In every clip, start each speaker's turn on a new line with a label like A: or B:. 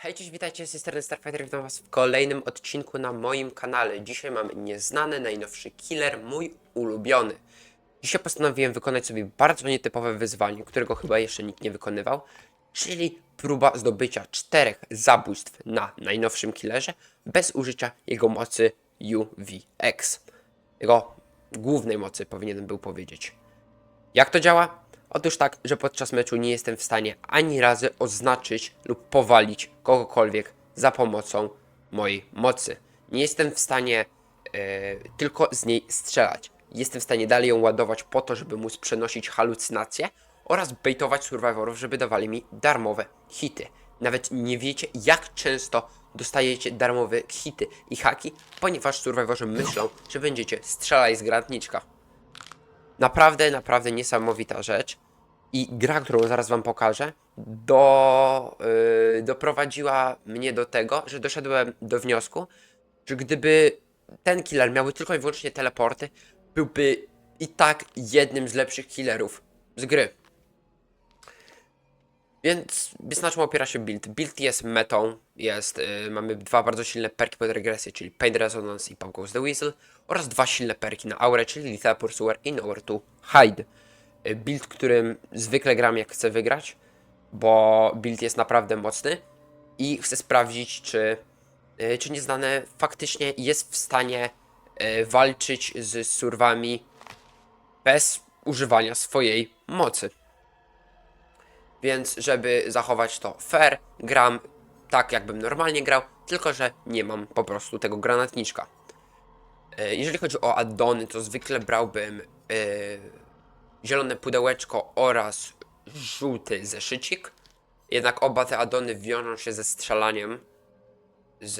A: Hej, cześć, witajcie, z strony Starfighter, witam was w kolejnym odcinku na moim kanale. Dzisiaj mamy nieznany, najnowszy killer, mój ulubiony. Dzisiaj postanowiłem wykonać sobie bardzo nietypowe wyzwanie, którego chyba jeszcze nikt nie wykonywał, czyli próba zdobycia czterech zabójstw na najnowszym killerze bez użycia jego mocy UVX. Jego głównej mocy powinienem był powiedzieć. Jak to działa? Otóż tak, że podczas meczu nie jestem w stanie ani razy oznaczyć lub powalić kogokolwiek za pomocą mojej mocy. Nie jestem w stanie e, tylko z niej strzelać. Jestem w stanie dalej ją ładować po to, żeby móc przenosić halucynacje oraz baitować survivorów, żeby dawali mi darmowe hity. Nawet nie wiecie, jak często dostajecie darmowe hity i haki, ponieważ survivorzy myślą, że będziecie strzelać z granatniczka. Naprawdę, naprawdę niesamowita rzecz. I gra, którą zaraz wam pokażę, do, yy, doprowadziła mnie do tego, że doszedłem do wniosku, że gdyby ten killer miałby tylko i wyłącznie teleporty, byłby i tak jednym z lepszych killerów z gry. Więc, na czym opiera się build? Build jest metą, jest, yy, mamy dwa bardzo silne perki pod regresję, czyli Pain Resonance i Pop Goes the Weasel oraz dwa silne perki na aurę, czyli Lethal Pursuer i Nowhere to Hide. Yy, Build, którym zwykle gram jak chcę wygrać, bo build jest naprawdę mocny i chcę sprawdzić, czy, yy, czy nieznane faktycznie jest w stanie yy, walczyć z surwami bez używania swojej mocy. Więc żeby zachować to fair, gram tak jakbym normalnie grał, tylko że nie mam po prostu tego granatniczka. E, Jeżeli chodzi o addony, to zwykle brałbym e, zielone pudełeczko oraz żółty zeszycik. Jednak oba te addony wiążą się ze strzelaniem z,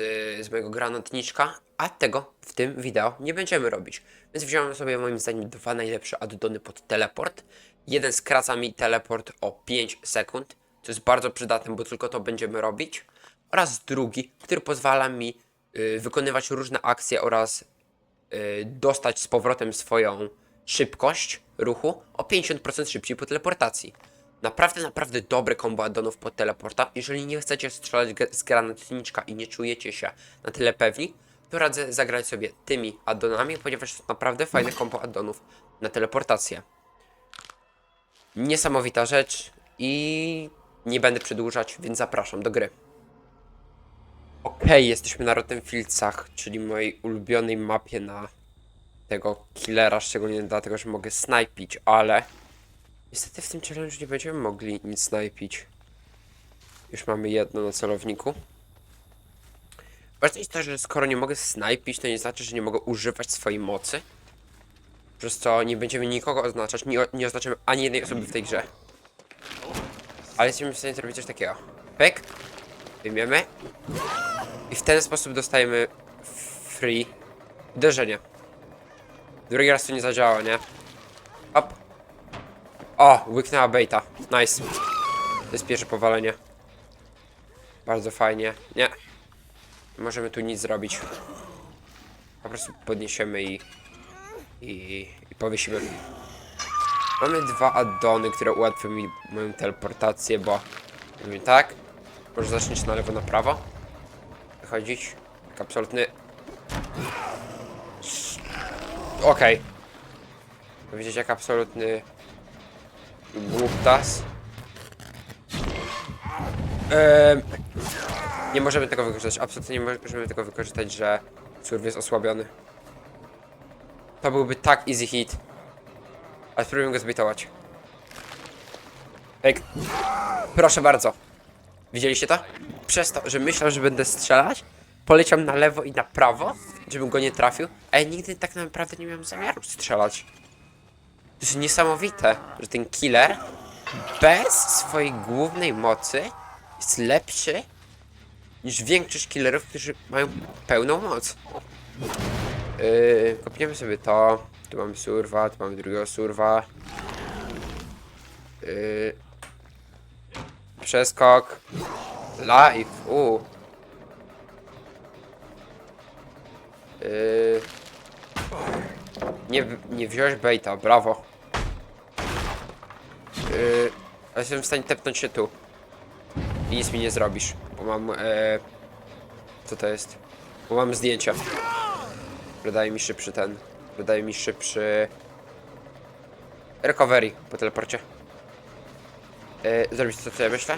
A: z mojego granatniczka, a tego w tym wideo nie będziemy robić. Więc wziąłem sobie moim zdaniem dwa najlepsze addony pod teleport. Jeden skraca mi teleport o 5 sekund, co jest bardzo przydatne, bo tylko to będziemy robić. Oraz drugi, który pozwala mi y, wykonywać różne akcje oraz y, dostać z powrotem swoją szybkość ruchu o 50% szybciej po teleportacji. Naprawdę, naprawdę dobre kombo addonów pod teleporta. Jeżeli nie chcecie strzelać z granatniczka i nie czujecie się na tyle pewni, to radzę zagrać sobie tymi addonami, ponieważ to naprawdę fajne kombo addonów na teleportację. Niesamowita rzecz i nie będę przedłużać, więc zapraszam do gry. Okej, jesteśmy na Rotten Fieldsach, czyli mojej ulubionej mapie na tego killera, szczególnie dlatego, że mogę snajpić, ale niestety w tym challenge nie będziemy mogli nic snajpić. Już mamy jedno na celowniku. Ważne jest to, że skoro nie mogę snajpić, to nie znaczy, że nie mogę używać swojej mocy. Przez co nie będziemy nikogo oznaczać, nie, nie oznaczymy ani jednej osoby w tej grze. Ale jesteśmy w stanie zrobić coś takiego. Pyk. Wyjmiemy. I w ten sposób dostajemy free uderzenie. Drugi raz to nie zadziała, nie? Hop. O, łyknęła baita. Nice. To jest pierwsze powalenie. Bardzo fajnie. Nie. Nie możemy tu nic zrobić. Po prostu podniesiemy i... I, i powiesimy. Mamy dwa addony, które ułatwią mi moją teleportację, bo... Mówię tak. Może zaczniesz na lewo, na prawo. Wychodzić. Tak absolutny... Okej. Powiedzieć jak absolutny... Głuptas. Ehm, nie możemy tego wykorzystać. Absolutnie nie możemy tego wykorzystać, że surf jest osłabiony. To byłby tak easy hit. Ale spróbujmy go zbitować. Ej, proszę bardzo. Widzieliście to? Przez to, że myślał, że będę strzelać, poleciał na lewo i na prawo, żebym go nie trafił, a ja nigdy tak naprawdę nie miałem zamiaru strzelać. To jest niesamowite, że ten killer bez swojej głównej mocy jest lepszy niż większość killerów, którzy mają pełną moc. Yy, kopniemy sobie to. Tu mamy surwa, tu mamy drugiego surwa. Yy, przeskok. Live. U. Yy, nie, nie wziąłeś baita, brawo. Yy, ale jestem w stanie tepnąć się tu. I nic mi nie zrobisz. Bo mam... E, co to jest? Bo mam zdjęcia. Wydaje mi szybszy ten. Wydaje mi szybszy... Recovery po teleporcie. E, zrobić to, co ja myślę?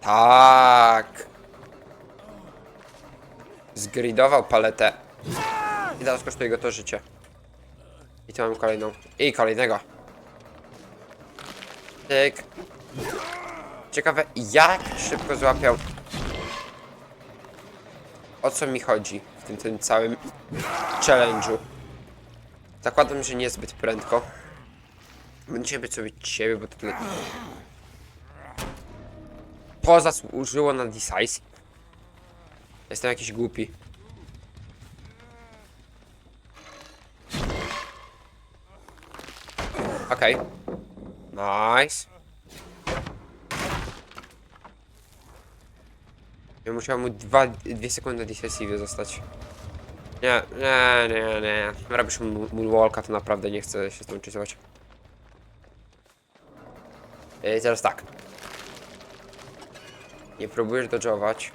A: Tak. Zgridował paletę. I teraz kosztuje go to życie. I tu mam kolejną. I kolejnego. Tyk. Ciekawe, jak szybko złapiał. O co mi chodzi tym, tym całym challenge'u? Zakładam, że niezbyt prędko. Będziemy sobie ciebie, bo to tyle. To zasłużyło na decisive. Jestem jakiś głupi. Okej. Nice. Ja musiałem mu dwa, dwie sekundy decisive zostać. Nie, nie, nie, nie. Robisz moonwalka, to naprawdę nie chcę się z tą czytować. I teraz tak. Nie próbujesz dodżować.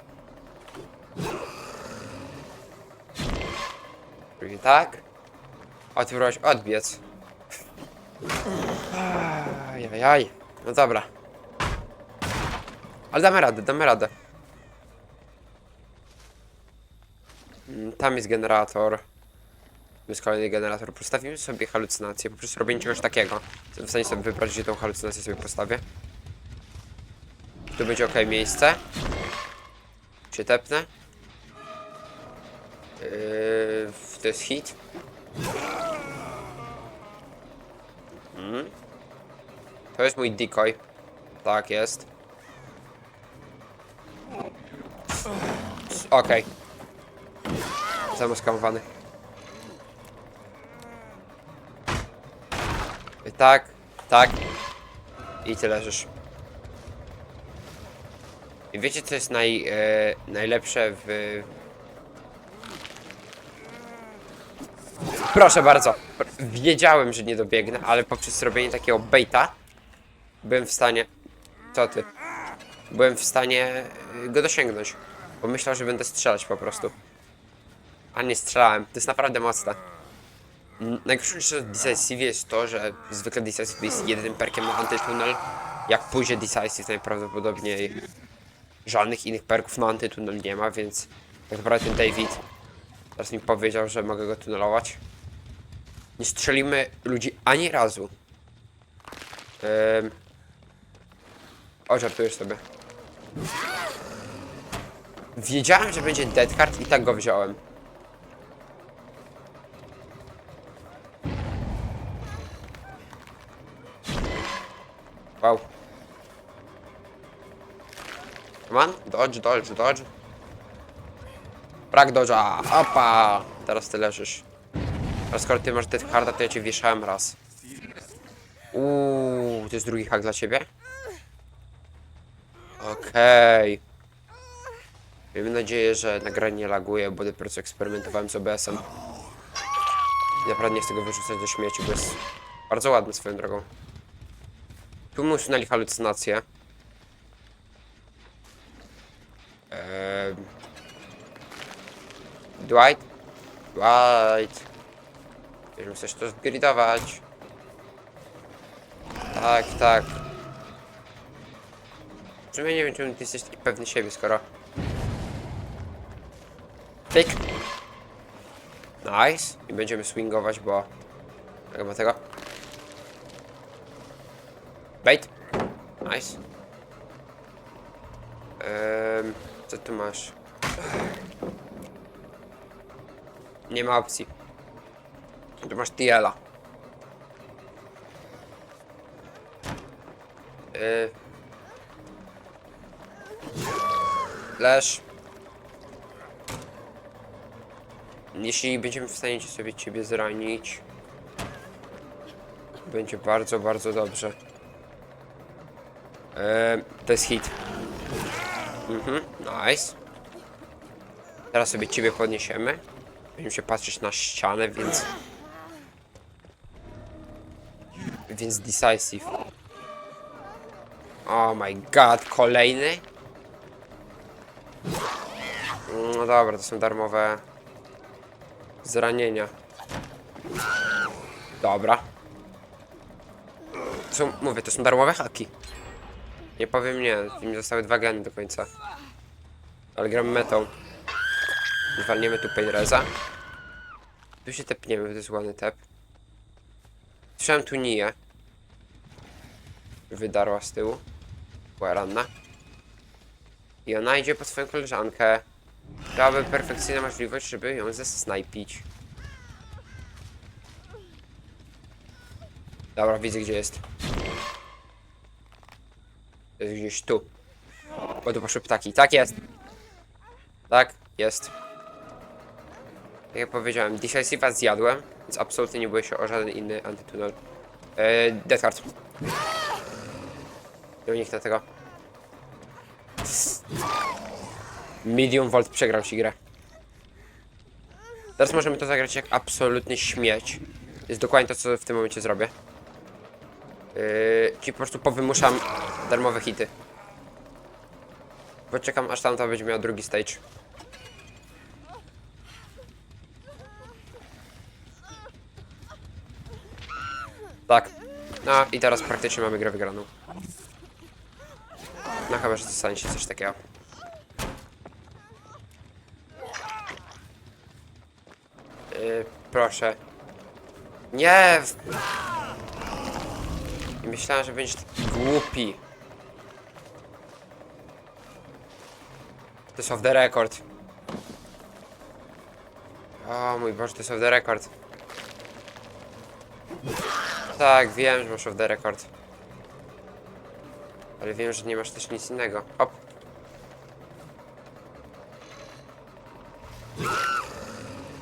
A: Czyli tak. A odbiec. No dobra. Ale damy radę, damy radę. Tam jest generator. Tu jest kolejny generator. Postawimy sobie halucynację. Poprzez robienie czegoś takiego. Jestem w stanie sobie wybrać, gdzie tą halucynację sobie postawię. Tu będzie ok miejsce. Się tepnę. Yy, to jest hit. Mm. To jest mój decoy. Tak jest. Okej. Zamaskamowany. Tak, tak. I ty leżysz. I wiecie co jest naj, e, najlepsze w... Proszę bardzo. Wiedziałem, że nie dobiegnę, ale poprzez zrobienie takiego baita byłem w stanie... Co ty? Byłem w stanie go dosięgnąć. Bo myślał, że będę strzelać po prostu. A nie strzelałem. To jest naprawdę mocne. Najgorsze Decisive jest to, że zwykle Decisive jest jedynym perkiem na antytunel. Jak pójdzie Decisive najprawdopodobniej żadnych innych perków na antytunel nie ma, więc tak naprawdę ten David teraz mi powiedział, że mogę go tunelować. Nie strzelimy ludzi ani razu. Um, o, żartujesz sobie. Wiedziałem, że będzie Dead Card i tak go wziąłem. Wow. Come on, dodge, dodge, dodge. Brak dodge'a, opa! Teraz ty leżysz. A skoro ty masz Dead Carda, to ja cię wieszałem raz. Uuu, to jest drugi hak dla ciebie? Okej. Miejmy nadzieję, że nagranie nie laguje, bo dopiero co eksperymentowałem z OBS-em. Naprawdę nie chcę go wyrzucać do śmieci, bo jest bardzo ładny swoją drogą. Tu mu usunęli halucynacje. Ehm. Dwight? Dwight. Jeżeli chcesz to zgridować. Tak, tak. W sumie nie wiem, czemu ty jesteś taki pewny siebie, skoro... Tyk. Nice. I będziemy swingować, bo... Ma tego? Bait. Nice. Ehm, co tu masz? Nie ma opcji. Tu masz TL-a. Yy. Flash. Jeśli będziemy w stanie sobie ciebie zranić, będzie bardzo, bardzo dobrze. Eee, to jest hit. Mhm, nice. Teraz sobie ciebie podniesiemy. Będziemy się patrzeć na ścianę, więc... Więc decisive. Oh my god, kolejny? No dobra, to są darmowe zranienia. Dobra. To są, mówię, to są darmowe haki. Nie powiem nie, mi zostały dwa geny do końca. Ale gramy metą. Zwalniemy tu Painreza. Tu się tepniemy, to jest ładny tep. Słyszałem tu Niję. Wydarła z tyłu. Była ranna. I ona idzie po swoją koleżankę. Miałaby perfekcyjna możliwość, żeby ją zesnajpić. Dobra, widzę gdzie jest. Jest gdzieś tu. Bo tu poszły ptaki. Tak jest. Tak, jest. Tak jak powiedziałem, Decisive'a zjadłem, więc absolutnie nie boję się o żaden inny antytunel. Eee, Death Card. Nie uniknę tego. Medium Volt przegram ci grę. Teraz możemy to zagrać jak absolutny śmieć. Jest dokładnie to, co w tym momencie zrobię. Yy, po prostu powymuszam darmowe hity. Poczekam aż tamta będzie miała drugi stage. Tak. No i teraz praktycznie mamy grę wygraną. No chyba, że stanie się coś takiego. Yy, proszę. Nie! Myślałem, że będziesz taki głupi. To jest off the record. O mój Boże, to jest off the record. Tak, wiem, że masz off the record. Ale wiem, że nie masz też nic innego. Hop.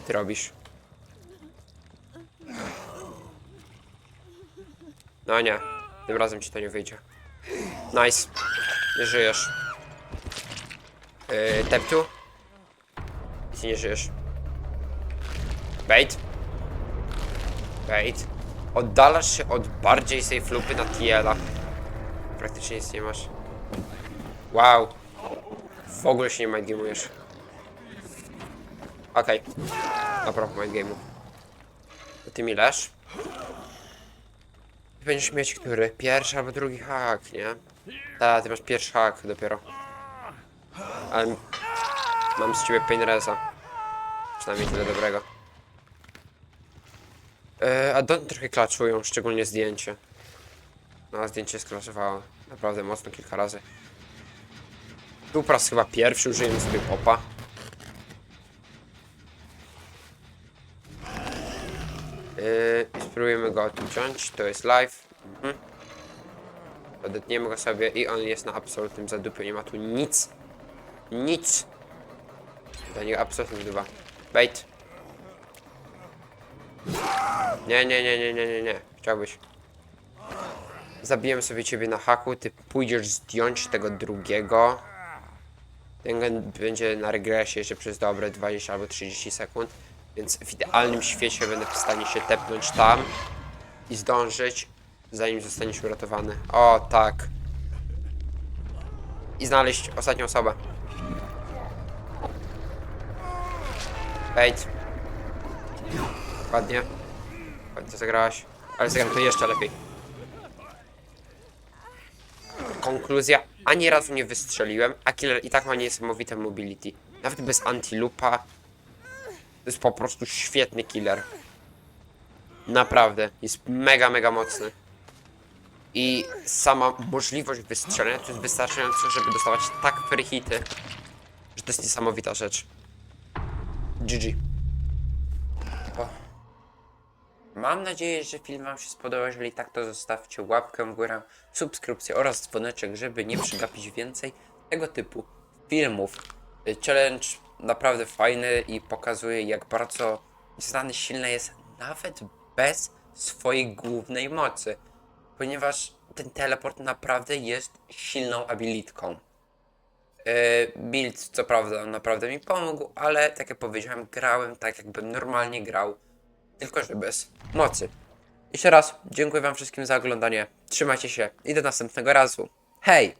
A: Ty robisz. No nie, tym razem ci to nie wyjdzie. Nice. Nie żyjesz. Yy, tep tu. I ty nie żyjesz. Bait. Bait. Oddalasz się od bardziej safe lupy na TL-a. Praktycznie nic nie masz. Wow. W ogóle się nie mindgame'ujesz. Okej. A propos mindgame'u. Ty mi leż? Ty Będziesz mieć który? Pierwszy albo drugi hak, nie? Tak, ty masz pierwszy hak dopiero. Ale mam z ciebie Painreza. Przynajmniej tyle dobrego. E, a Don trochę klaczują, szczególnie zdjęcie. No, zdjęcie sklaszowało naprawdę mocno kilka razy. Raz chyba pierwszy użyjemy sobie popa. Yy, i spróbujemy go odciąć, to jest live. Mhm. Odetniemy go sobie i on jest na absolutnym zadupiu, nie ma tu nic. Nic. Dla niego absolutnie dwa. Bait. Nie, nie, nie, nie, nie, nie, nie. Chciałbyś. Zabijemy sobie ciebie na haku, ty pójdziesz zdjąć tego drugiego. Ten będzie na regresie jeszcze przez dobre 20 albo 30 sekund. Więc w idealnym świecie będę w stanie się tepnąć tam i zdążyć, zanim zostaniesz uratowany. O, tak. I znaleźć ostatnią osobę. Bait. Ładnie. Ładnie zagrałaś. Ale zagram to jeszcze lepiej. Konkluzja. Ani razu nie wystrzeliłem, a killer i tak ma niesamowite mobility. Nawet bez antilupa. To jest po prostu świetny killer. Naprawdę. Jest mega, mega mocny. I sama możliwość wystrzelenia to jest wystarczająco, żeby dostawać tak free hity, że to jest niesamowita rzecz. GG. O. Mam nadzieję, że film Wam się spodobał. Jeżeli tak, to zostawcie łapkę w górę, subskrypcję oraz dzwoneczek, żeby nie przegapić więcej tego typu filmów. Challenge naprawdę fajny i pokazuje, jak bardzo znany silny jest nawet bez swojej głównej mocy. Ponieważ ten teleport naprawdę jest silną abilitką. Yy, build, co prawda, naprawdę mi pomógł, ale tak jak powiedziałem, grałem tak, jakbym normalnie grał, tylko że bez mocy. Jeszcze raz dziękuję Wam wszystkim za oglądanie. Trzymajcie się i do następnego razu. Hej!